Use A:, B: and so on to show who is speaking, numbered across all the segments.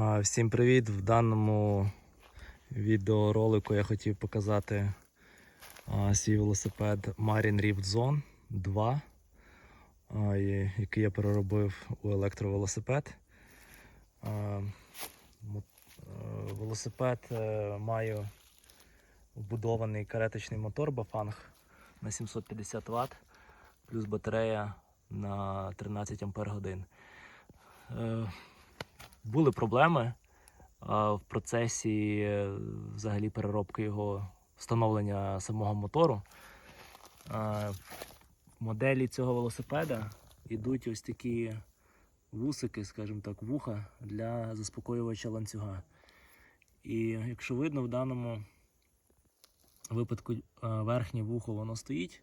A: Всім привіт! В даному відеоролику я хотів показати свій велосипед Marine Rift Zone 2, який я переробив у електровелосипед. Е, Велосипед е, має вбудований кареточний мотор Bafang на 750 Вт, плюс батарея на 13 Ампер годин. Були проблеми в процесі е, взагалі переробки його встановлення самого мотору. Моделі цього велосипеда йдуть ось такі вусики, скажімо так, вуха для заспокоювача ланцюга. І якщо видно, в даному випадку верхнє вухо воно стоїть,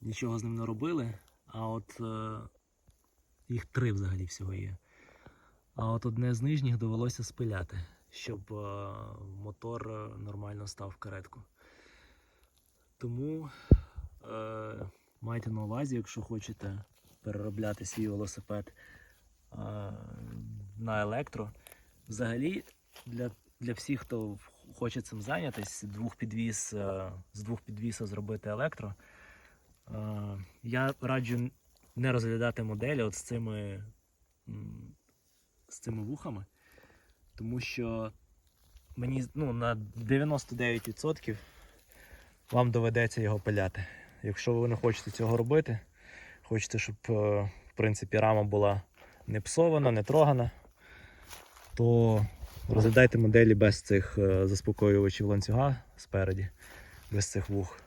A: нічого з ним не робили, а от е, їх три взагалі всього є. А от одне з нижніх довелося спиляти, щоб е, мотор е, нормально став в каретку. Тому е, майте на увазі, якщо хочете переробляти свій велосипед е, на електро. Взагалі, для, для всіх, хто хоче цим зайнятися, двох підвіз, е, з двох підвісів зробити електро. Е, я раджу не розглядати моделі от з цими. З цими вухами, тому що мені ну, на 99% вам доведеться його пиляти. Якщо ви не хочете цього робити, хочете, щоб е, в принципі рама була не псована, не трогана, то розглядайте моделі без цих е, заспокоювачів ланцюга спереді, без цих вух.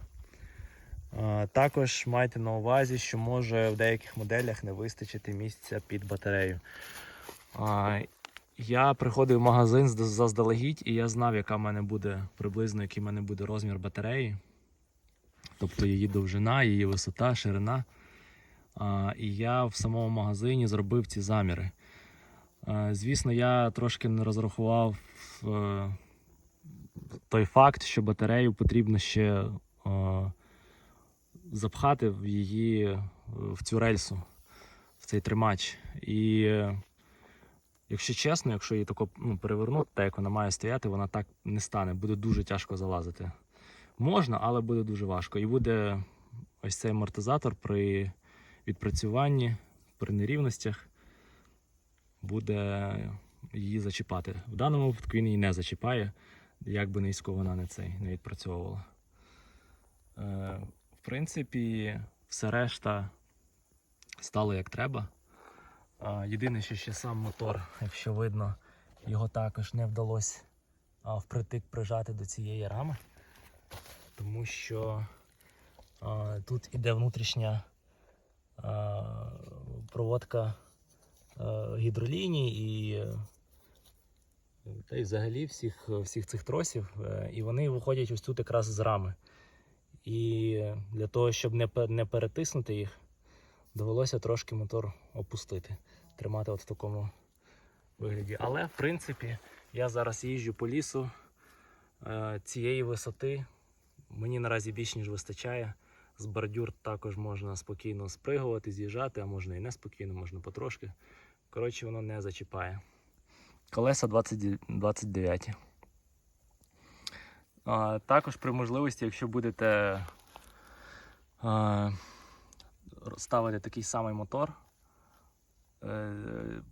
A: Також майте на увазі, що може в деяких моделях не вистачити місця під батарею. Я приходив в магазин заздалегідь, і я знав, яка в мене буде приблизно, який в мене буде розмір батареї. Тобто її довжина, її висота, ширина. І я в самому магазині зробив ці заміри. Звісно, я трошки не розрахував е, той факт, що батарею потрібно ще е, запхати в її е, в цю рельсу, в цей тримач. І Якщо чесно, якщо її тако ну, перевернути, так як вона має стояти, вона так не стане. Буде дуже тяжко залазити. Можна, але буде дуже важко. І буде ось цей амортизатор при відпрацюванні, при нерівностях, буде її зачіпати. В даному випадку він її не зачіпає, як би низько вона не цей не відпрацьовувала. Е, в принципі, все решта стало як треба. Єдине, що ще сам мотор, якщо видно, його також не вдалося впритик прижати до цієї рами, тому що тут іде внутрішня проводка а, гідроліній і, та й взагалі всіх, всіх цих тросів, е, і вони виходять ось тут якраз з рами. І для того, щоб не перетиснути їх, довелося трошки мотор опустити тримати от в такому вигляді. Але, в принципі, я зараз їжджу по лісу е, цієї висоти. Мені наразі більш ніж вистачає. З бордюр також можна спокійно спригувати, з'їжджати, а можна і не спокійно, можна потрошки. Коротше, воно не зачіпає. Колеса 20, 29. А, також при можливості, якщо будете а, ставити такий самий мотор, е,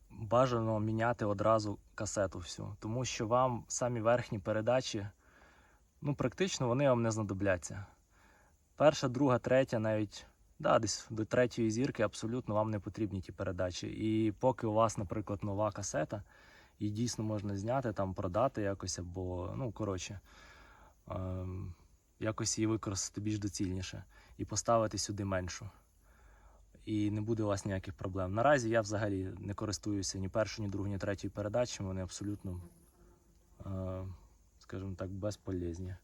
A: бажано міняти одразу касету всю, тому що вам самі верхні передачі, ну, практично вони вам не знадобляться. Перша, друга, третя, навіть да, десь до третьої зірки абсолютно вам не потрібні ті передачі. І поки у вас, наприклад, нова касета, її дійсно можна зняти, там продати якось, або, ну, коротше, ем, якось її використати більш доцільніше і поставити сюди меншу і не буде у вас ніяких проблем. Наразі я взагалі не користуюся ні першою, ні другою, ні третьою передачами. Вони абсолютно, е, скажімо так, безполезні. Е,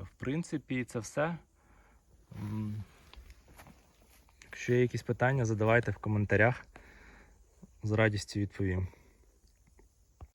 A: В принципі, це все. Якщо є якісь питання, задавайте в коментарях. З радістю відповім.